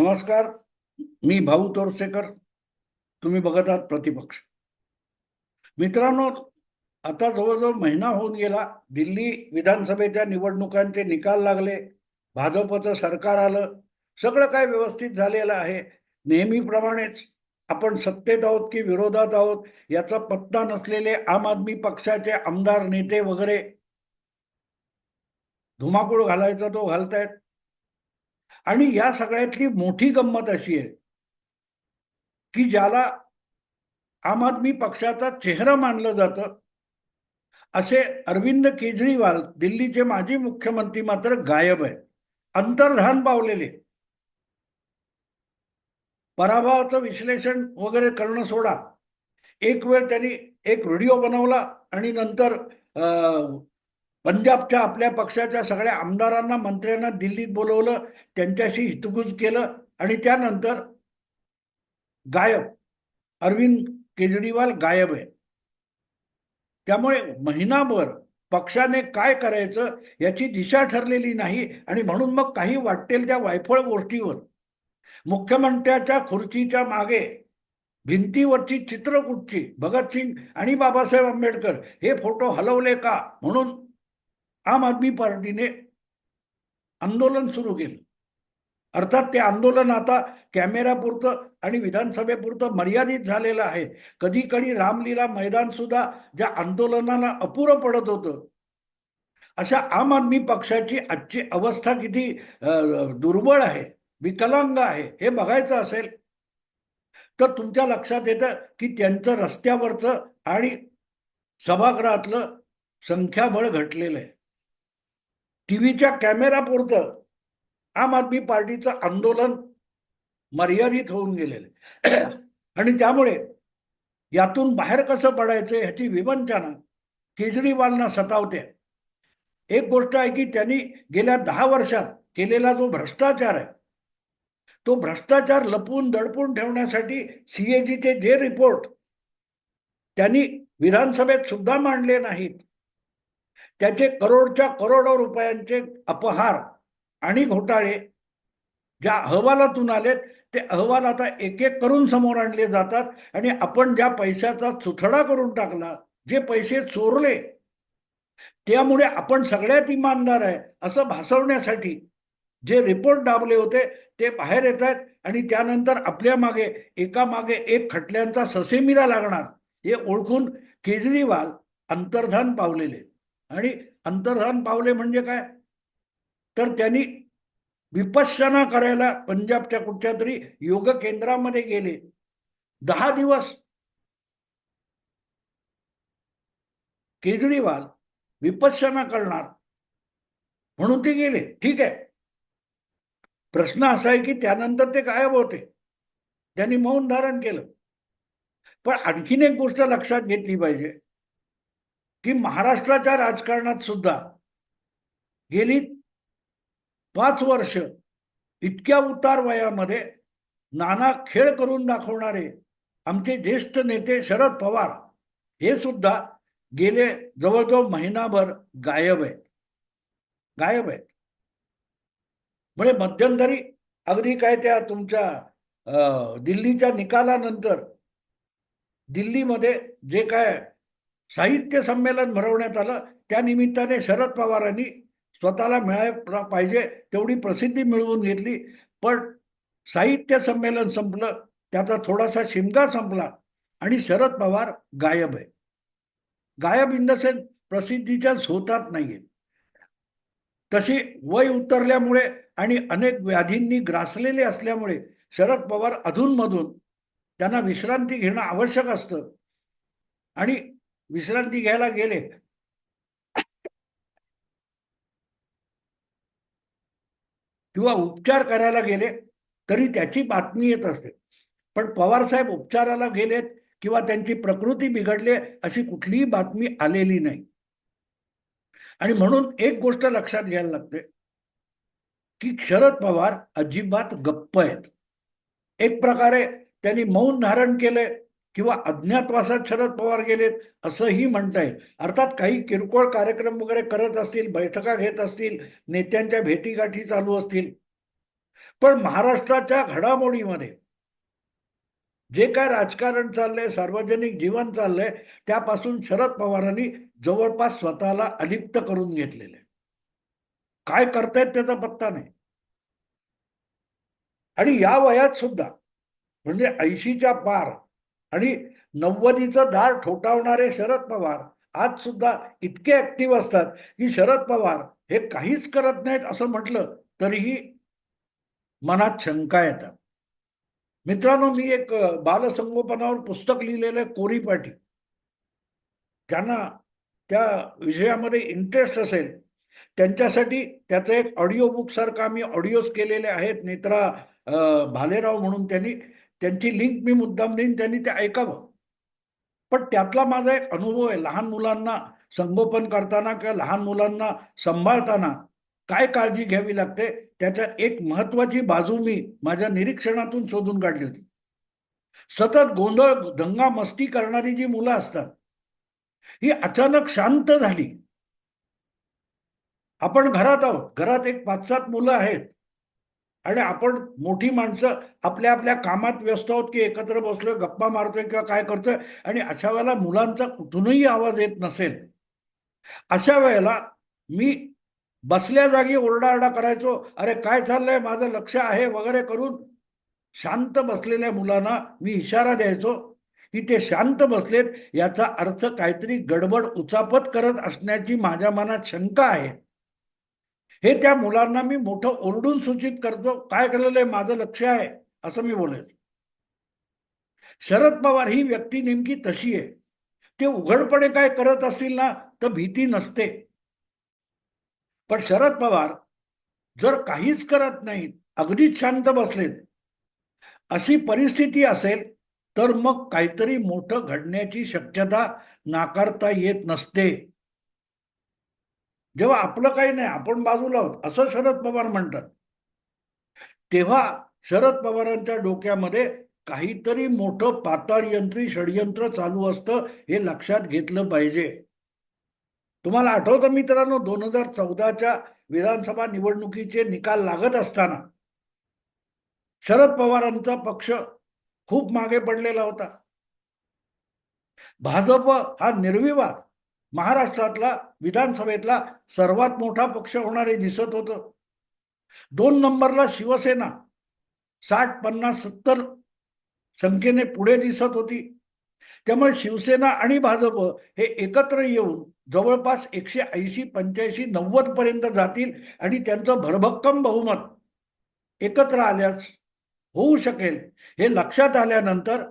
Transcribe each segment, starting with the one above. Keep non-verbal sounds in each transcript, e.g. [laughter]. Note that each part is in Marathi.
नमस्कार मी भाऊ तोरसेकर. तुम्ही बघत आहात प्रतिपक्ष. मित्रांनो आता जवळजवळ महिना होऊन गेला. दिल्ली विधानसभेच्या निवडणुकांचे निकाल लागले. भाजपचं सरकार आलं. सगळं काय व्यवस्थित झालेलं आहे. नेहमीप्रमाणेच आपण सत्तेत आहोत की विरोधात आहोत याचा पत्ता नसलेले आम आदमी पक्षाचे आमदार नेते वगैरे धुमाकूळ घालायचा तो घालतायत. आणि या सगळ्यातली मोठी गंमत अशी आहे की ज्याला आम आदमी पक्षाचा चेहरा मानलं जातं असे अरविंद केजरीवाल दिल्लीचे माजी मुख्यमंत्री मात्र गायब आहे अंतर्धान पावलेले. पराभवाचं विश्लेषण वगैरे करणं सोडा. एक वेळ त्यांनी एक व्हिडिओ बनवला आणि नंतर अं, पंजाबच्या आपल्या पक्षाच्या सगळ्या आमदारांना मंत्र्यांना दिल्लीत बोलवलं त्यांच्याशी हितगुज केलं आणि त्यानंतर गायब. अरविंद केजरीवाल गायब आहे त्यामुळे महिनाभर पक्षाने काय करायचं याची दिशा ठरलेली नाही आणि म्हणून मग काही वाटेल त्या वायफळ गोष्टीवर. मुख्यमंत्र्याच्या खुर्चीच्या मागे भिंतीवरची चित्र कुठची भगतसिंग आणि बाबासाहेब आंबेडकर हे फोटो हलवले का? म्हणून आम आदमी पार्टीने आंदोलन सुरू केलं. अर्थात ते आंदोलन आता कॅमेऱ्यापुरतं आणि विधानसभेपुरतं मर्यादित झालेलं आहे. कधी कधी रामलीला मैदान सुद्धा ज्या आंदोलनाला अपुरं पडत होतं अशा आम आदमी पक्षाची आजची अवस्था किती दुर्बळ आहे विकलांग आहे हे बघायचं असेल तर तुमच्या लक्षात येतं की त्यांचं रस्त्यावरचं आणि सभागृहातलं संख्याबळ घटलेलं आहे. टीव्हीच्या कॅमेरापुरतं आम आदमी पार्टीचं आंदोलन मर्यादित होऊन गेलेलं आहे. [clears throat] आणि त्यामुळे यातून बाहेर कसं पडायचं ह्याची विवंचना केजरीवालना सतावते. एक गोष्ट आहे की त्यांनी गेल्या दहा वर्षात केलेला जो भ्रष्टाचार आहे तो भ्रष्टाचार लपवून दडपून ठेवण्यासाठी सीएजीचे जे रिपोर्ट त्यांनी विधानसभेत सुद्धा मांडले नाहीत. त्याचे करोडच्या करोडो रुपयांचे अपहार आणि घोटाळे ज्या अहवालातून आलेत ते अहवाल आता एक एक करून समोर आणले जातात आणि आपण ज्या पैशाचा चुथडा करून टाकला जे पैसे चोरले त्यामुळे आपण सगळ्यात इमानदार आहे असं भासवण्यासाठी जे रिपोर्ट दाबले होते ते बाहेर येत आहेत आणि त्यानंतर आपल्या मागे एका मागे एक खटल्यांचा ससेमिरा लागणार हे ओळखून केजरीवाल अंतर्धान पावलेले आहेत. आणि अंतर्धान पावले म्हणजे काय? तर त्यांनी विपश्यना करायला पंजाबच्या कुठच्या तरी योग केंद्रामध्ये गेले. दहा दिवस केजरीवाल विपश्यना करणार म्हणून ते गेले. ठीक आहे. प्रश्न असा आहे की त्यानंतर ते गायब होते. त्यांनी मौन धारण केलं. पण आणखीन एक गोष्ट लक्षात घेतली पाहिजे. की महाराष्ट्राच्या राजकारणात सुद्धा गेली पाच वर्ष इतक्या उतार वयामध्ये नाना खेळ करून दाखवणारे आमचे ज्येष्ठ नेते शरद पवार हे सुद्धा गेले जवळजवळ महिनाभर गायब आहेत. गायब आहेत. म्हणजे मध्यंतरी अगदी काय त्या तुमच्या दिल्लीच्या निकालानंतर दिल्लीमध्ये जे काय साहित्य संमेलन भरवण्यात आलं. त्या निमित्ताने शरद पवारांनी स्वतःला मिळायला पाहिजे तेवढी प्रसिद्धी मिळवून घेतली. पण साहित्य संमेलन संपलं त्याचा थोडासा शिमगा संपला आणि शरद पवार गायब आहे. गायब इन द सेन्स प्रसिद्धीच्या झोतात नाहीये. तशी वय उतरल्यामुळे आणि अनेक व्याधींनी ग्रासलेले असल्यामुळे शरद पवार अधूनमधून त्यांना विश्रांती घेणं आवश्यक असतं. आणि विश्रांती घ्यायला गेले किंवा उपचार करायला गेले तरी त्याची बातमी येत असते. पण पवार साहेब उपचाराला गेलेत किंवा त्यांची प्रकृती बिघडली अशी कुठलीही बातमी आलेली नाही. आणि म्हणून एक गोष्ट लक्षात घ्यायला लागते की शरद पवार अजिबात गप्प आहेत. एक प्रकारे त्यांनी मौन धारण केलंय किंवा अज्ञातवासात शरद पवार गेलेत असंही म्हणता येईल. अर्थात काही किरकोळ कार्यक्रम वगैरे करत असतील बैठका घेत असतील नेत्यांच्या भेटीगाठी चालू असतील. पण महाराष्ट्राच्या घडामोडीमध्ये जे काय राजकारण चाललंय सार्वजनिक जीवन चाललंय त्यापासून शरद पवारांनी जवळपास स्वतःला अलिप्त करून घेतलेले काय करतायत त्याचा पत्ता नाही. आणि या वयात सुद्धा म्हणजे ऐंशीच्या पार आणि नव्वदीचं दार ठोठावणारे शरद पवार आज सुद्धा इतके ऍक्टिव्ह असतात की शरद पवार हे काहीच करत नाहीत असं म्हटलं तरीही मनात शंका येतात. मित्रांनो मी एक बालसंगोपनावर पुस्तक लिहिलेलं आहे कोरी पाटी ज्यांना त्या विषयामध्ये इंटरेस्ट असेल. त्यांच्यासाठी त्याचं एक ऑडिओ बुक सारखं आम्ही ऑडिओज केलेले आहेत. नेत्रा भालेराव म्हणून त्यांनी त्यांची लिंक मी मुद्दाम देईन त्यांनी ते ऐकावं. पण त्यातला माझा एक अनुभव आहे लहान मुलांना संगोपन करताना किंवा लहान मुलांना सांभाळताना काय काळजी घ्यावी लागते त्याच्या एक महत्वाची बाजू मी माझ्या निरीक्षणातून शोधून काढली होती. सतत गोंधळ दंगा मस्ती करणारी जी मुलं असतात ही अचानक शांत झाली. आपण घरात आहोत घरात एक पाच सात मुलं आहेत. आणि आपण मोठी माणसं आपल्या आपल्या कामात व्यस्त आहोत की एकत्र बसलोय गप्पा मारतोय किंवा काय करतोय आणि अशा वेळेला मुलांचा कुठूनही आवाज येत नसेल अशा वेळेला मी बसल्या जागी ओरडाओरडा करायचो अरे काय चाललंय? माझं लक्ष आहे वगैरे करून शांत बसलेल्या मुलांना मी इशारा द्यायचो की ते शांत बसलेत याचा अर्थ काहीतरी गडबड उचापत करत असण्याची माझ्या मनात शंका आहे. हे त्या मुलांना मी मोठं ओरडून सूचित करतो काय केलेलं आहे माझं लक्ष आहे असं मी बोलायचो. शरद पवार ही व्यक्ती नेमकी तशी आहे. ते उघडपणे काय करत असतील ना तर भीती नसते. पण शरद पवार जर काहीच करत नाहीत अगदीच शांत बसलेत अशी परिस्थिती असेल तर मग काहीतरी मोठं घडण्याची शक्यता नाकारता येत नसते. जेव्हा आपलं काही नाही आपण बाजूला आहोत असं शरद पवार म्हणतात. तेव्हा शरद पवारांच्या डोक्यामध्ये काहीतरी मोठं पाताळयंत्री षडयंत्र चालू असतं हे लक्षात घेतलं पाहिजे. तुम्हाला आठवतं मित्रांनो दोन हजार चौदाच्या विधानसभा निवडणुकीचे निकाल लागत असताना शरद पवारांचा पक्ष खूप मागे पडलेला होता. भाजप हा निर्विवाद महाराष्ट्रातला विधानसभेतला सर्वात मोठा पक्ष होणारे दिसत होतं. दोन नंबरला शिवसेना साठ पन्नास सत्तर संख्येने पुढे दिसत होती. त्यामुळे शिवसेना आणि भाजप हे एकत्र येऊन जवळपास एकशे ऐंशी पंच्याऐंशी नव्वद पर्यंत जातील आणि त्यांचं भरभक्कम बहुमत एकत्र आल्यास होऊ शकेल हे लक्षात आल्यानंतर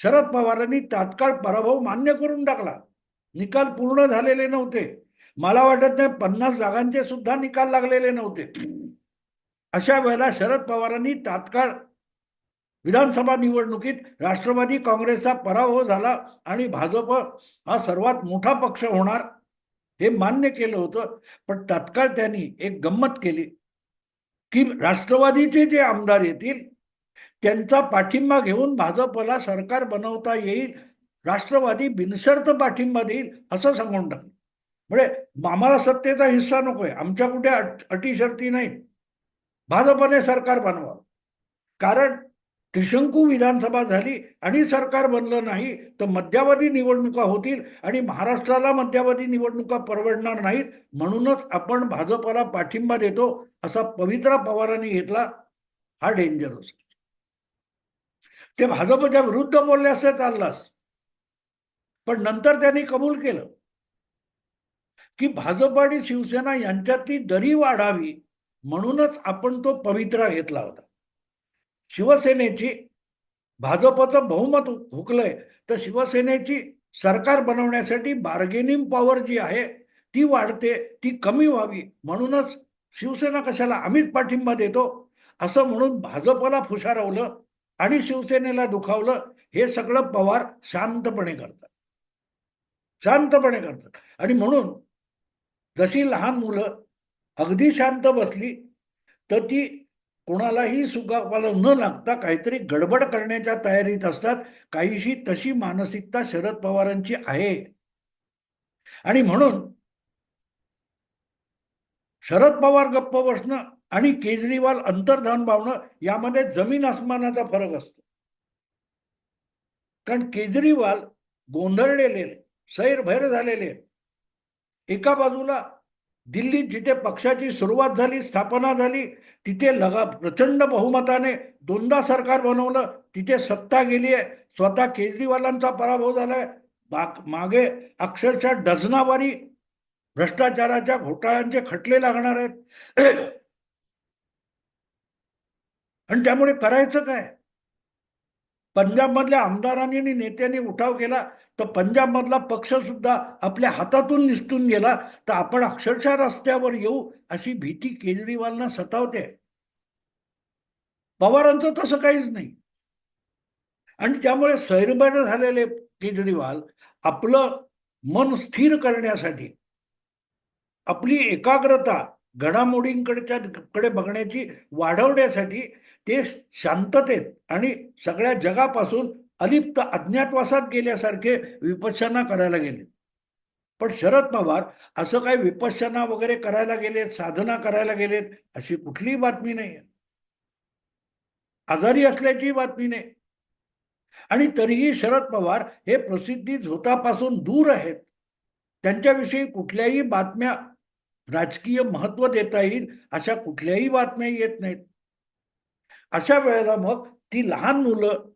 शरद पवारांनी तात्काळ पराभव मान्य करून टाकला. निकाल पूर्ण झालेले नव्हते. मला वाटत नाही पन्नास जागांचे सुद्धा निकाल लागलेले नव्हते. अशा वेळेला शरद पवारांनी तात्काळ विधानसभा निवडणुकीत राष्ट्रवादी काँग्रेसचा पराभव झाला आणि भाजप हा सर्वात मोठा पक्ष होणार हे मान्य केलं होतं. पण तत्काळ त्यांनी एक गंमत केली की राष्ट्रवादीचे जे आमदार येतील त्यांचा पाठिंबा घेऊन भाजपला सरकार बनवता येईल राष्ट्रवादी बिनशर्त पाठिंबा देईल असं सांगून टाकलं. म्हणजे आम्हाला सत्तेचा हिस्सा नकोय आमच्या कुठे अटी शर्ती नाही भाजपने सरकार बनवावं. कारण त्रिशंकू विधानसभा झाली आणि सरकार बनलं नाही तर मध्यावधी निवडणुका होतील आणि महाराष्ट्राला मध्यावधी निवडणुका परवडणार नाहीत म्हणूनच आपण भाजपला पाठिंबा देतो असा पवित्रा पवारांनी घेतला हा डेंजरस ते भाजपच्या विरुद्ध बोलले असते चाललास. पण नंतर त्यांनी कबूल केलं की भाजप आणि शिवसेना यांच्यातली दरी वाढावी म्हणूनच आपण तो पवित्रा घेतला होता. शिवसेनेची भाजपचं बहुमत हुकलंय तर शिवसेनेची सरकार बनवण्यासाठी बार्गेनिंग पॉवर जी आहे ती वाढते ती कमी व्हावी म्हणूनच शिवसेना कशाला आम्हीच पाठिंबा देतो असं म्हणून भाजपला फुशारवलं आणि शिवसेनेला दुखावलं हे सगळं पवार शांतपणे करतात. शांतपणे करतात. आणि म्हणून जशी लहान मुलं अगदी शांत बसली तर ती कोणालाही सुगावाला न लागता काहीतरी गडबड करण्याच्या तयारीत असतात. काहीशी तशी मानसिकता शरद पवारांची आहे. आणि म्हणून शरद पवार गप्प बसणं आणि केजरीवाल अंतर्धान पावणं यामध्ये जमीन आसमानाचा फरक असतो. कारण केजरीवाल गोंधळलेले सैरभैर झालेले एका बाजूला दिल्लीत जिथे पक्षाची सुरुवात झाली स्थापना झाली तिथे लगा प्रचंड बहुमताने दोनदा सरकार बनवलं तिथे सत्ता गेली आहे. स्वतः केजरीवालांचा पराभव झालाय. बाक मागे अक्षरशः डझनावारी भ्रष्टाचाराच्या घोटाळ्यांचे खटले लागणार आहेत. [clears throat] आणि त्यामुळे करायचं काय? पंजाबमधल्या आमदारांनी आणि नेत्यांनी उठाव केला. तर पंजाबमधला पक्ष सुद्धा आपल्या हातातून निसटून गेला तर आपण अक्षरशः रस्त्यावर येऊ अशी भीती केजरीवालना सतावते. पवारांचं तसं काहीच नाही. आणि त्यामुळे सैरबैर झालेले केजरीवाल आपलं मन स्थिर करण्यासाठी आपली एकाग्रता घडामोडींकडच्या कडे बघण्याची वाढवण्यासाठी ते शांततेत आणि सगळ्या जगापासून अलिप्त अज्ञातवासात गेल्यासारखे विपश्यना करायला गेले. पण शरद पवार असं काही विपश्यना वगैरे करायला गेलेत साधना करायला गेलेत अशी कुठलीही बातमी नाही आजारी असल्याची बातमी नाही. आणि तरीही शरद पवार हे प्रसिद्धी झोतापासून दूर आहेत. त्यांच्याविषयी कुठल्याही बातम्या राजकीय महत्त्व देता येईल अशा कुठल्याही बातम्या येत नाहीत. अशा वेळेला मग ती लहान मुलं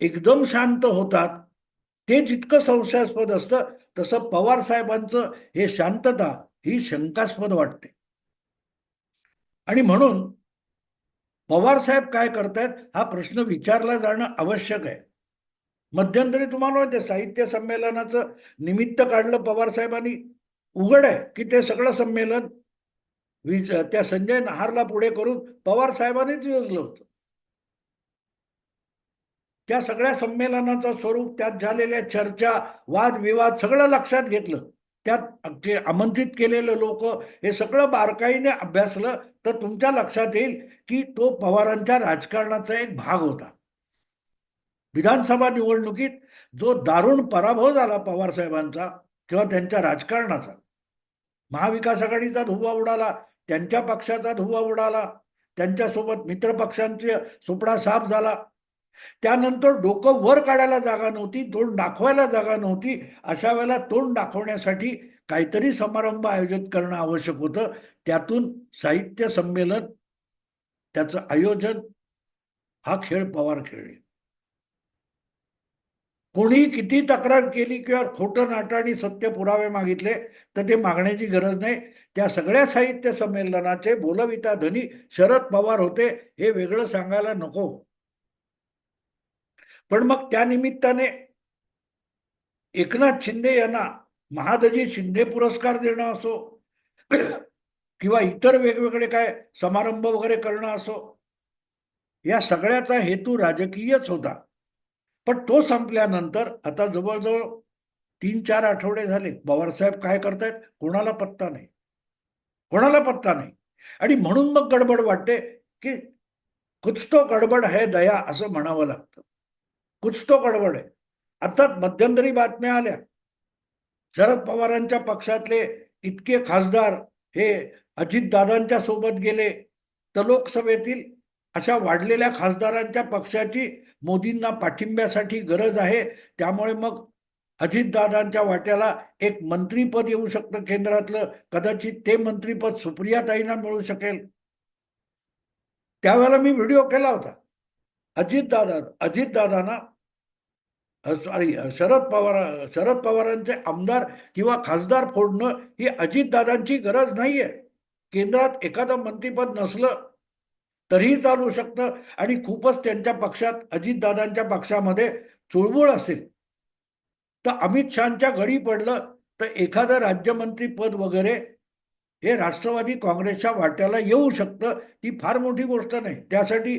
एकदम शांत होतात. ते जितकं संशयास्पद असतं तसं पवार साहेबांचं हे शांतता ही शंकास्पद वाटते. आणि म्हणून पवार साहेब काय करतायत हा प्रश्न विचारला जाणं आवश्यक आहे. मध्यंतरी तुम्हाला माहिती साहित्य संमेलनाचं निमित्त काढलं पवार साहेबांनी. उघड आहे की ते सगळं संमेलन. विज त्या संजय नहारला पुढे करून पवार साहेबांनीच योजलं होतं. त्या सगळ्या संमेलनाचं स्वरूप त्यात झालेल्या चर्चा वादविवाद सगळं लक्षात घेतलं. त्यात जे आमंत्रित केलेले लोक हे सगळं बारकाईने अभ्यासलं. तर तुमच्या लक्षात येईल की तो पवारांच्या राजकारणाचा एक भाग होता. विधानसभा निवडणुकीत जो दारुण पराभव झाला पवार साहेबांचा किंवा त्यांच्या राजकारणाचा महाविकास आघाडीचा धुवा उडाला त्यांच्या पक्षाचा धुवा उडाला त्यांच्यासोबत मित्रपक्षांचे सुपडा साफ झाला त्यानंतर डोकं वर काढायला जागा नव्हती तोंड दाखवायला जागा नव्हती. अशा वेळेला तोंड दाखवण्यासाठी काहीतरी समारंभ आयोजित करणं आवश्यक होतं. त्यातून साहित्य संमेलन त्याचं आयोजन हा खेळ पवार खेळले. कोणी किती तक्रार केली किंवा खोटं नाटाडी सत्य पुरावे मागितले तर ते मागण्याची गरज नाही. त्या सगळ्या साहित्य संमेलनाचे बोलविता धनी शरद पवार होते हे वेगळं सांगायला नको. पण मग त्या निमित्ताने एकनाथ शिंदे यांना महादजी शिंदे पुरस्कार देणं असो [clears throat] किंवा इतर वेगवेगळे काय समारंभ वगैरे करणं असो या सगळ्याचा हेतू राजकीयच होता. पण तो संपल्यानंतर आता जवळजवळ तीन चार आठवडे झाले. पवारसाहेब काय करतायत? कोणाला पत्ता नाही. कोणाला पत्ता नाही. आणि म्हणून मग गडबड वाटते की कुछ तो गडबड है दया असं म्हणावं लागतं. कुछ तो गडबड आहे. अर्थात मध्यंतरी बातम्या आल्या. शरद पवारांच्या पक्षातले इतके खासदार हे अजितदादांच्या सोबत गेले तर लोकसभेतील अशा वाढलेल्या खासदारांच्या पक्षाची मोदींना पाठिंब्यासाठी गरज आहे. त्यामुळे मग अजितदादांच्या वाट्याला एक मंत्रीपद येऊ शकतं केंद्रातलं. कदाचित ते मंत्रीपद सुप्रियाताईंना मिळू शकेल. त्यावेळेला मी व्हिडिओ केला होता. अजितदादा अजितदादांना सॉरी शरद पवार शरद पवारांचे आमदार किंवा खासदार फोडणं ही अजितदादांची गरज नाहीये. केंद्रात एखादं मंत्रीपद नसलं तरीही चालू शकतं आणि खूपच त्यांच्या पक्षात अजितदादांच्या पक्षामध्ये चुळबुळ असेल. तर अमित शहाच्या घडी पडलं तर एखादं राज्यमंत्री पद वगैरे हे राष्ट्रवादी काँग्रेसच्या वाट्याला येऊ शकतं ती फार मोठी गोष्ट नाही. त्यासाठी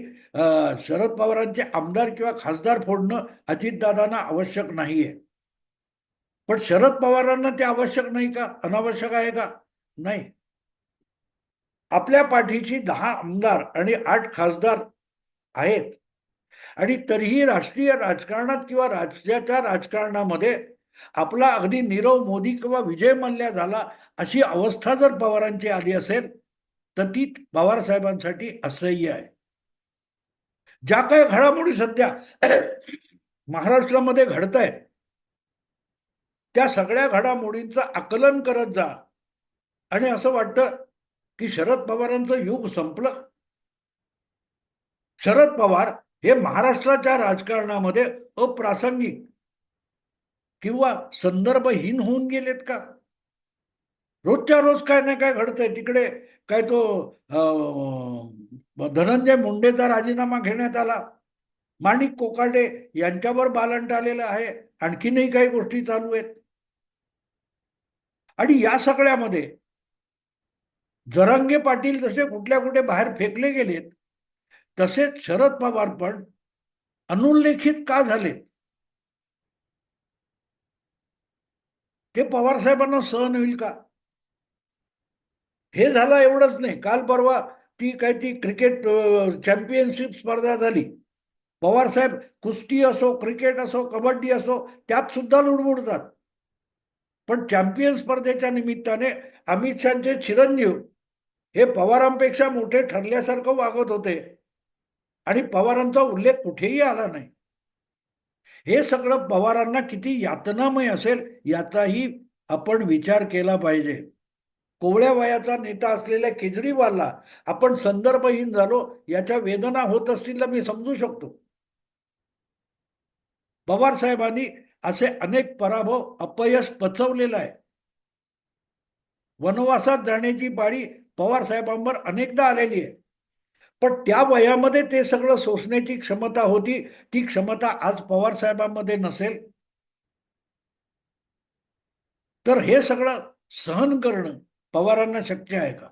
शरद पवारांचे आमदार किंवा खासदार फोडणं अजितदादांना आवश्यक नाही आहे पण शरद पवारांना ते आवश्यक नाही का? अनावश्यक आहे का? नाही. आपल्या पाठीची दहा आमदार आणि आठ खासदार आहेत. आणि तरीही राष्ट्रीय राजकारणात किंवा राज्याच्या राजकारणामध्ये आपला अगदी नीरव मोदी किंवा विजय मल्ल्या झाला अशी अवस्था जर पवारांची आली असेल तर ती पवार साहेबांसाठी असह्य आहे. ज्या काही घडामोडी सध्या [clears throat] महाराष्ट्रामध्ये घडत आहेत त्या सगळ्या घडामोडींचं आकलन करत जा. आणि असं वाटतं की शरद पवारांचं युग संपलं. शरद पवार हे महाराष्ट्राच्या राजकारणामध्ये अप्रासंगिक किंवा संदर्भहीन होऊन गेलेत का? रोजच्या रोज काय ना काय घडतंय. तिकडे काय तो धनंजय मुंडेचा राजीनामा घेण्यात आला. माणिक कोकाटे यांच्यावर बालंट आलेलं आहे. आणखीनही काही गोष्टी चालू आहेत. आणि या सगळ्यामध्ये जरंगे पाटील जसे कुठल्या कुठे बाहेर फेकले गेलेत तसेच शरद पवार पण अनुल्लेखित का झालेत? ते पवार साहेबांना सहन होईल का? हे झालं एवढंच नाही. काल परवा ती काय ती क्रिकेट चॅम्पियनशिप स्पर्धा झाली. पवार साहेब कुस्ती असो क्रिकेट असो कबड्डी असो त्यात सुद्धा लुडबुडतात पण चॅम्पियन स्पर्धेच्या निमित्ताने अमित शहाचे चिरंजीव हे पवारांपेक्षा मोठे ठरल्यासारखं वागत होते. आणि पवारांचा उल्लेख कुठेही आला नाही. हे सगळं पवारांना किती यातनामय असेल याचाही आपण विचार केला पाहिजे. कोवळ्या वयाचा नेता असलेल्या केजरीवालला आपण संदर्भहीन झालो याच्या वेदना होत असतील मी समजू शकतो. पवार साहेबांनी असे अनेक पराभव अपयश पचवलेला आहे. वनवासात जाण्याची पाळी पवार साहेबांवर अनेकदा आलेली आहे. पण त्या वयामध्ये ते सगळं सोसण्याची क्षमता होती ती क्षमता आज पवार साहेबांमध्ये नसेल. तर हे सगळं सहन करणं पवारांना शक्य आहे का?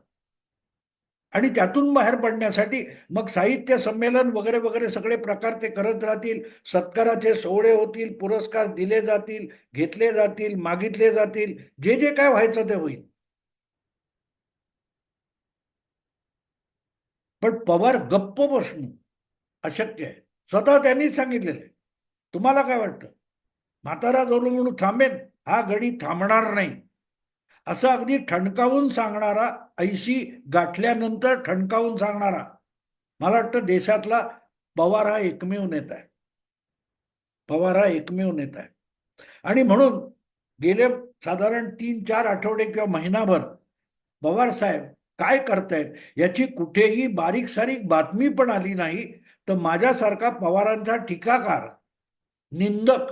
आणि त्यातून बाहेर पडण्यासाठी मग साहित्य संमेलन वगैरे वगैरे सगळे प्रकार ते करत राहतील. सत्काराचे सोहळे होतील पुरस्कार दिले जातील घेतले जातील मागितले जातील. जे जे काय व्हायचं ते होईल. पण पवार गप्प बसणं अशक्य आहे. स्वतः त्यांनीच सांगितलेलं आहे. तुम्हाला काय वाटतं? म्हातारा जोलू म्हणून थांबेन हा गडी थांबणार नाही. असं अगदी ठणकावून सांगणारा ऐशी गाठल्यानंतर ठणकावून सांगणारा मला वाटतं देशातला पवार हा एकमेव नेता आहे. पवार हा एकमेव नेता आहे. आणि म्हणून गेले साधारण तीन चार आठवडे किंवा महिनाभर पवार साहेब काय करतायत? याची कुठेही बारीक सारीक बातमी पण आली नाही तर माझ्यासारखा पवारांचा टीकाकार निंदक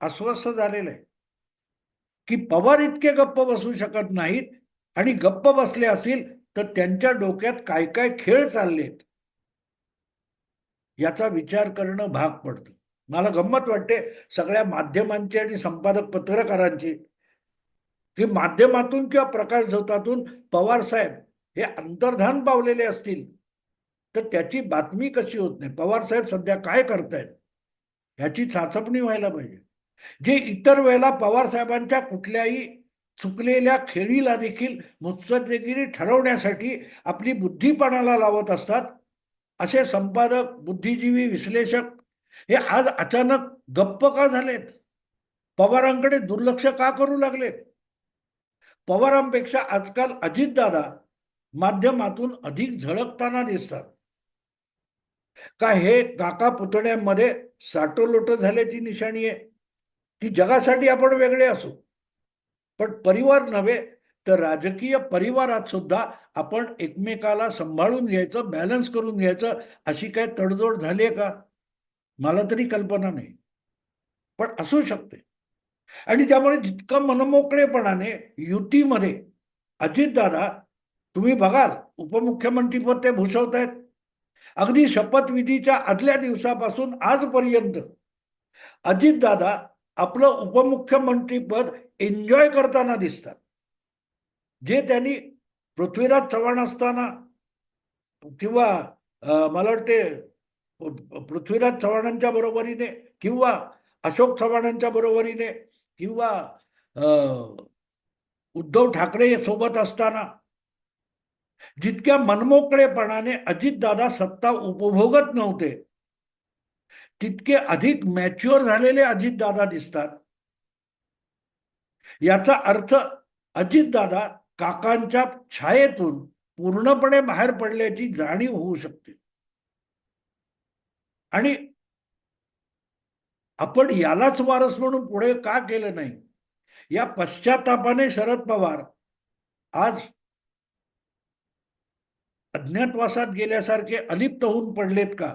अस्वस्थ झालेला आहे. की पवार इतके गप्प बसू शकत नाहीत आणि गप्प बसले असतील तर त्यांच्या डोक्यात काय काय खेळ चाललेत? याचा विचार करणं भाग पडतं. मला गंमत वाटते सगळ्या माध्यमांची आणि संपादक पत्रकारांची की माध्यमातून किंवा प्रकाश झोतातून पवार साहेब हे अंतर्धान पावलेले असतील तर त्याची बातमी कशी होत नाही? पवार साहेब सध्या काय करतायत? ह्याची चाचपणी व्हायला पाहिजे. जे इतर वेळेला पवार साहेबांच्या कुठल्याही चुकलेल्या खेळीला देखील मुत्सद्देगिरी ठरवण्यासाठी आपली बुद्धिपणाला लावत असतात असे संपादक बुद्धिजीवी विश्लेषक हे आज अचानक गप्प का झालेत? पवारांकडे दुर्लक्ष का करू लागलेत? पवारांपेक्षा आजकाल अजितदादा माध्यमातून अधिक झळकताना दिसतात. का हे काका पुतण्यांमध्ये साठोलोट झाल्याची निशाणी आहे? की जगासाठी आपण वेगळे असू? पण परिवार नव्हे तर राजकीय परिवारात सुद्धा आपण एकमेकाला सांभाळून घ्यायचं बॅलन्स करून घ्यायचं अशी काय तडजोड झाली आहे का? मला तरी कल्पना नाही. पण असू शकते. आणि त्यामुळे जितकं मनमोकळेपणाने युतीमध्ये अजितदादा तुम्ही बघाल उपमुख्यमंत्रीपद ते भूषवतायत. अगदी शपथविधीच्या आदल्या दिवसापासून आजपर्यंत अजितदादा आपलं उपमुख्यमंत्रीपद एन्जॉय करताना दिसतात. जे त्यांनी पृथ्वीराज चव्हाण असताना किंवा मला वाटते पृथ्वीराज चव्हाणांच्या बरोबरीने किंवा अशोक चव्हाणांच्या बरोबरीने किंवा उद्धव ठाकरे सोबत असताना जितक्या मनमोकळेपणाने अजितदादा सत्ता उपभोगत नव्हते तितके अधिक मॅच्युअर झालेले अजितदादा दिसतात. याचा अर्थ अजितदादा काकांच्या छायेतून पूर्णपणे बाहेर पडल्याची जाणीव होऊ शकते. आणि आपण यालाच वारस म्हणून पुढे का केलं नाही? या पश्चातापाने शरद पवार आज अज्ञातवासात गेल्यासारखे अलिप्त होऊन पडलेत का?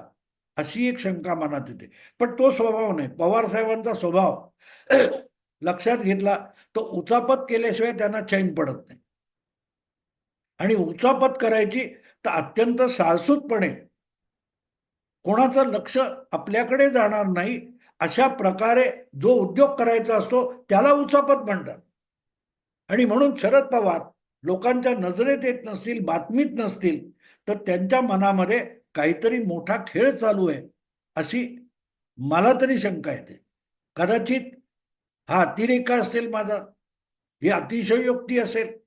अशी एक शंका मनात येते. पण तो स्वभाव नाही. पवार साहेबांचा स्वभाव [clears throat] लक्षात घेतला तो उचापत केल्याशिवाय त्यांना चैन पडत नाही. आणि उचापत करायची तर अत्यंत साळसूतपणे कोणाचं लक्ष आपल्याकडे जाणार नाही अशा प्रकारे जो उद्योग करायचा असतो त्याला उचापत म्हणतात. आणि म्हणून शरद पवार लोकांच्या नजरेत येत नसतील बातमीत नसतील तर त्यांच्या मनामध्ये काहीतरी मोठा खेळ चालू आहे अशी मला तरी शंका येते. कदाचित हा अतिरेका असेल माझा ही अतिशयोक्ती असेल.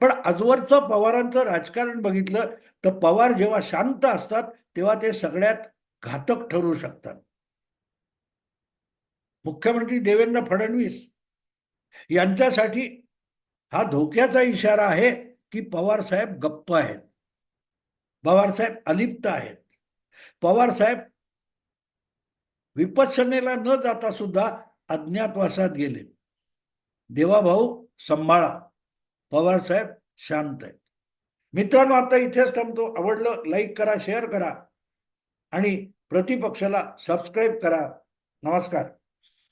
पण आजवरचं पवारांचं राजकारण बघितलं तर पवार जेव्हा शांत असतात तेव्हा ते सगळ्यात घातक ठरू शकतात. मुख्यमंत्री देवेंद्र फडणवीस यांच्यासाठी हा धोक्याचा इशारा आहे की पवार साहेब गप्प आहेत. पवार साहेब अलिप्त आहेत. पवार साहेब न जाता सुद्धा अज्ञातवासात गेले. देवाभाऊ सांभाळा. पवार साहेब शांत आहेत. मित्रांनो आता इथेच थांबतो. आवडलं लाईक करा शेअर करा आणि प्रतिपक्षाला सबस्क्राईब करा. नमस्कार.